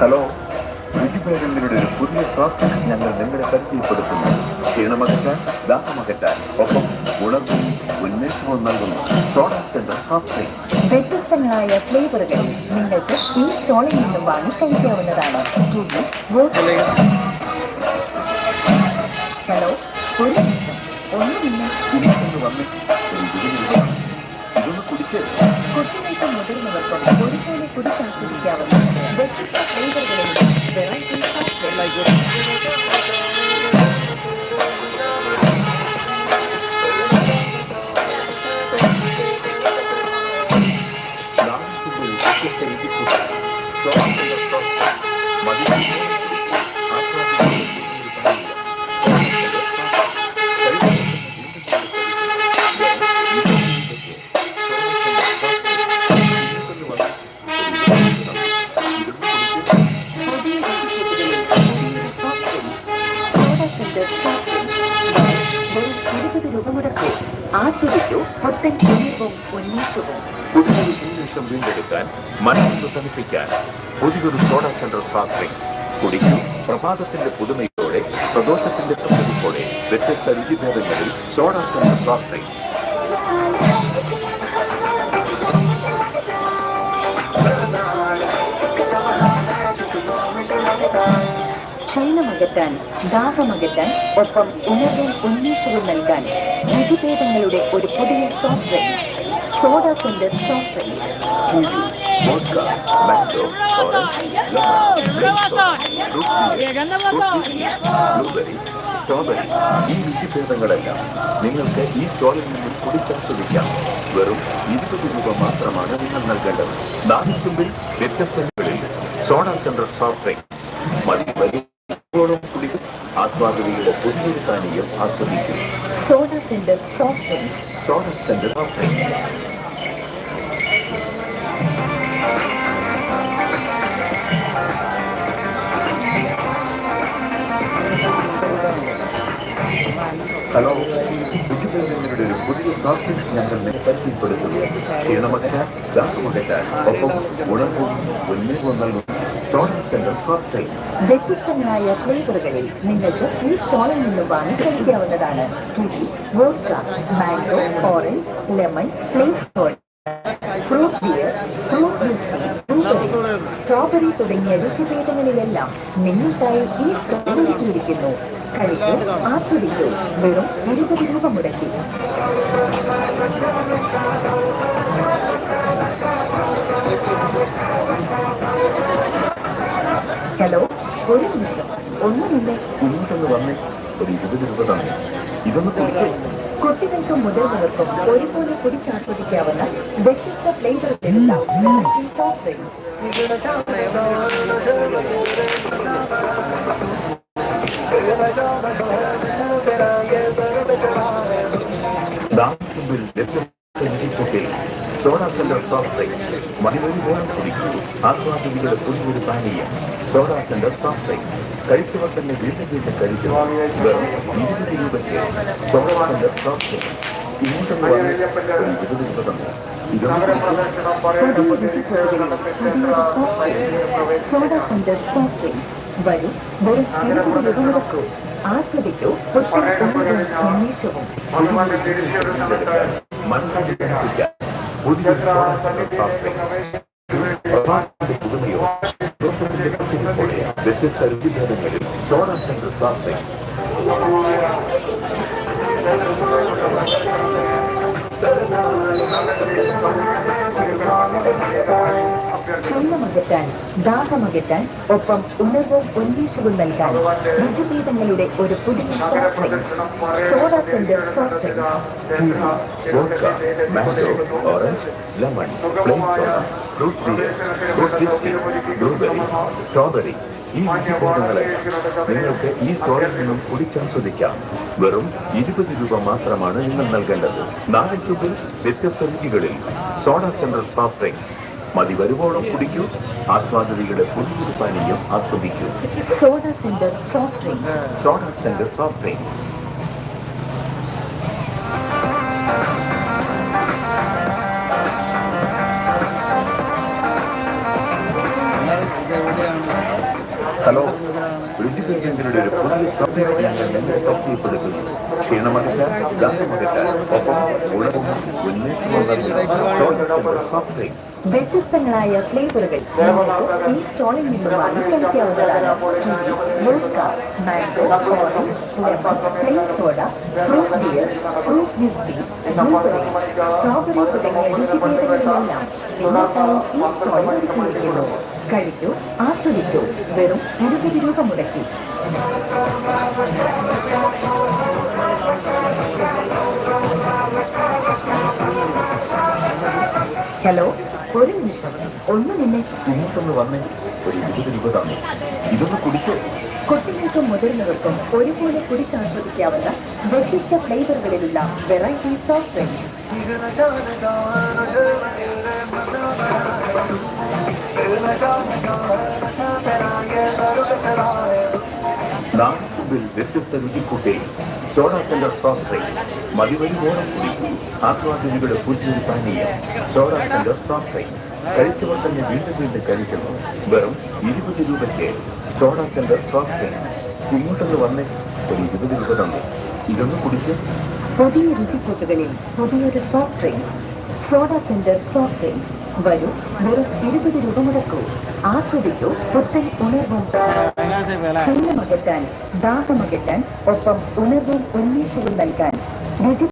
Hello. രുചിഭേദങ്ങളുടെ ഒരു പുതിയ സോഫ്റ്റ് ഞങ്ങൾ നിങ്ങളെ പരിചയപ്പെടുത്തുന്നു? ക്ഷീണമകറ്റാൻ ദാഹമകറ്റാൻ ഒപ്പം ഉണർവും ഉന്മേഷവും നൽകുന്നു. പ്രോഡക്റ്റ് വ്യത്യസ്തങ്ങളായ ഫ്ലേവറുകൾ നിങ്ങൾക്ക് ഈ സ്റ്റോളിൽ നിന്നും വാങ്ങി കഴിക്കാവുന്നതാണ്. ഹലോ ഒരു ഒന്നുമില്ല കുടിച്ച്. കുട്ടികൾക്കും മുതിർന്നവർക്കും ഒരുപോലെ കുടിച്ചാസ്വദിക്കാവുന്ന Gracias. ആസ്വദിക്കൂ. പുത്തൻ ഉണർവും ഉന്മേഷവും പുതിയൊരു ഉന്മേഷം വീണ്ടെടുക്കാൻ മനസ്സ് തണുപ്പിക്കാൻ പുതിയൊരു സോഡ സോഫ്റ്റ് ഡ്രിങ്ക് കുടിക്കൂ. പ്രഭാതത്തിന്റെ പുതുമയോടെ പ്രദോഷത്തിന്റെ പ്രസരിപ്പോടെ വ്യത്യസ്ത രുചിഭേദങ്ങളിൽ സോഡ സോഫ്റ്റ് ഡ്രിങ്ക് ക്ഷീണമകറ്റാൻ ദാഹമകറ്റാൻ ഒപ്പം ഉണർവും ഉന്മേഷവും നൽകാൻ രുചിഭേദങ്ങളുടെ ഒരു പുതിയ software soda center soft drink kiwi, vodka, mango, orange, lemon, plain soda, fruit beer, fruit juice, blueberry, strawberry ഈ വിധിഭേദങ്ങളെല്ലാം നിങ്ങൾക്ക് ഈ സ്റ്റോളിൽ നിന്നും കുടിച്ചാസ്വദിക്കാം വെറും ഇരുപത് രൂപ മാത്രമാണ് നിങ്ങൾ നൽകേണ്ടത്. നാലുത്തുമ്പിൽ വ്യത്യസ്തങ്ങളിൽ സോഡ സെന്റർ സോഫ്റ്റ്വെയർ മതി വലിയോളം കുടിക്കും. ആസ്വാദകയുടെ പുതിയൊരു പാനീയം ആസ്വദിക്കും. Center soft drink soda central soft hello രുചിഭേദങ്ങളുടെ ഒരു പുതിയ ഡ്രിങ്ക് ഞങ്ങൾ പരിചയപ്പെടുത്തുന്നു ക്ഷീണമകറ്റാൻ ദാഹമകറ്റാൻ ഒപ്പം ഉണർവും ഉന്മേഷവും നൽകുന്നു വ്യത്യസ്തങ്ങളായ ഫ്ലേവറുകളിൽ നിങ്ങൾക്ക് ഈ സ്റ്റോളിൽ നിന്നും വാങ്ങി കഴിക്കാവുന്നതാണ്. Kiwi vodka mango orange lemon soda fruit beer fruit juice strawberry തുടങ്ങിയ രുചിഭേദങ്ങളിലെല്ലാം നിങ്ങൾക്കായി ഈ സ്റ്റോൾ ഒരുക്കിയിരിക്കുന്നു കഴിക്കൂ ആസ്വദിക്കൂ. വെറും ഇരുപത് രൂപ മുടക്കി. ഒരു നിമിഷം ഒന്നുമില്ലേ. ഇങ്ങോട്ടൊന്ന് വന്നേ ഒരു ഇരുപത് രൂപ തന്നെ ഇതൊന്ന് കുടിച്ചേ കുട്ടികൾക്കും മുതിർന്നവർക്കും ഒരുപോലെ കുടിച്ചാസ്വദിക്കാവുന്ന വ്യത്യസ്ത ഫ്ലേവറുകളുള്ള വെറൈറ്റി സോഫ്റ്റ് ഡ്രിങ്ക്സ് ദാഹത്തുമ്പിൽ വ്യത്യസ്ത രുചിക്കൂട്ടിൽ സോഡ സെന്റർ സോഫ്റ്റ് ഡ്രിങ്ക് മണിവരി പോലും കുടിക്കൂ ആസ്വാദികളുടെ പുതിയൊരു പാനീയം സോഡ സെന്റർ സോഫ്റ്റ് ഡ്രിങ്ക് കഴിച്ചവർ തന്നെ വീണ്ടും വീണ്ടും കഴിച്ചു വെറും ഇരുപത് രൂപയ്ക്ക് സോഡ സെന്റർ സോഫ്റ്റ് ഡ്രിങ്ക് ഇരുപത് രൂപ തന്നെ സോഡ സെന്റർ സോഫ്റ്റ് ഡ്രിങ്ക്സ് വരും വെറും ഇരുപത് രൂപ മുടക്കൂ ആസ്വദിക്കൂ ഉന്മേഷവും മനസ്സിലാക്കാൻ പുതിയ പ്രഭാതത്തിന്റെ പുതുമയോ പ്രപഞ്ചത്തിന്റെ പ്രസിദ്ധിപ്പോടെ വ്യത്യസ്ത രുചിഭേദങ്ങളിൽ സോഡ സെന്റർ സോഫ്റ്റ് ഡ്രിങ്ക് ക്ഷീണമകറ്റാൻ ദാഹമകറ്റാൻ ഒപ്പം ഉണർവും ഉന്മേഷവും നൽകാൻ രുചിഭേദങ്ങളുടെ ഒരു പുതിയ ഡ്രിങ്ക്സ് ഡ്രിങ്ക്സ് whiskey, ഈ രുചിഭേദങ്ങളെ നിങ്ങൾക്ക് ഈ സ്റ്റോറിൽ നിന്നും കുടിച്ചാസ്വദിക്കാം വെറും ഇരുപത് രൂപ മാത്രമാണ് നിങ്ങൾ നൽകേണ്ടത്. നാല് രൂപയിൽ വ്യത്യസ്ത രീതികളിൽ സോഡ സെൻട്രൽ സോഫ്റ്റ് ഡ്രിങ്ക്. മതി വരുവോളം കുടിക്കൂ. ആസ്വാദകരുടെ പുതിയൊരു പാനീയം ആസ്വദിക്കൂ. Soda center soft drinks soda central soft drink. Hello രുചിഭേദങ്ങളുടെ ഒരു പുതിയ സർവീസ് ഞങ്ങൾ പരിചയപ്പെടുത്തുന്നു ക്ഷീണമകറ്റാൻ ദാഹമകറ്റാൻ ഒപ്പം ഉളവും ഉന്മേഷവും നൽകുന്ന സോഫ്റ്റ് ഡ്രിങ്ക്. വ്യത്യസ്തങ്ങളായ ഫ്ലേവറുകൾ ഈ സ്റ്റോളിൽ നിന്നും വാങ്ങിക്കാവുന്നതാണ് vodka mango orange lemon plain soda fruit beer fruit whisky blueberry strawberry തുടങ്ങിയ രുചിഭേദങ്ങളിലെല്ലാം നിങ്ങൾക്കായി ഈ സ്റ്റോളിൽ ഒരുക്കിയിരിക്കുന്നു കഴിക്കൂ ആസ്വദിക്കൂ വെറും ഇരുപത് രൂപ മുടക്കി. ഹലോ? ഒരു നിമിഷം ഒന്ന് നിന്നെ ഇങ്ങോട്ടൊന്ന് വന്നേ ഒരു ഇരുപത് രൂപ തന്നു ഇതൊന്ന് കുടിച്ചോ കുട്ടികൾക്കും മുതിർന്നവർക്കും ഒരുപോലെ കുടിച്ചാസ്വദിക്കാവുന്ന വ്യത്യസ്ത ഫ്ലേവറുകളിലുള്ള വെറൈറ്റി സോഫ്റ്റ് ഡ്രിങ്ക് നാട്ടുമ്പിൽ വ്യത്യസ്ത രുചിക്കൂട്ടി സോഡ സെന്റർ സോഫ്റ്റ് ഡ്രിങ്ക് മതിവരുവോളം കുടിക്കും ആസ്വാദനികളുടെ പുതിയൊരു പാനീയം സെന്റർ സോഫ്റ്റ് ഡ്രിങ്ക് കഴിച്ചവർ തന്നെ വീണ്ടും വീണ്ടും കഴിക്കുന്നു? വെറും ഇരുപത് രൂപയ്ക്ക് സോഡാസിന്റെ സോഫ്റ്റ് ഡ്രിങ്ക് ഇങ്ങോട്ടൊന്ന് വന്നേ. ഒരു ഇരുപത് രൂപ തന്നു. ഇതൊന്ന് കുടിച്ച് പുതിയ രുചിക്കൂട്ടുകളിൽ പുതിയൊരു soft drinks soda center soft drinks വരൂ വെറും ഇരുപത് രൂപ മുടക്കൂ. ആസ്വദിക്കൂ പുത്തൻ ഉണർവും. ക്ഷീണമകറ്റാൻ ദാഹമകറ്റാൻ ഒപ്പം ഉണർവും ഉന്മേഷവും നൽകാൻ. രുചി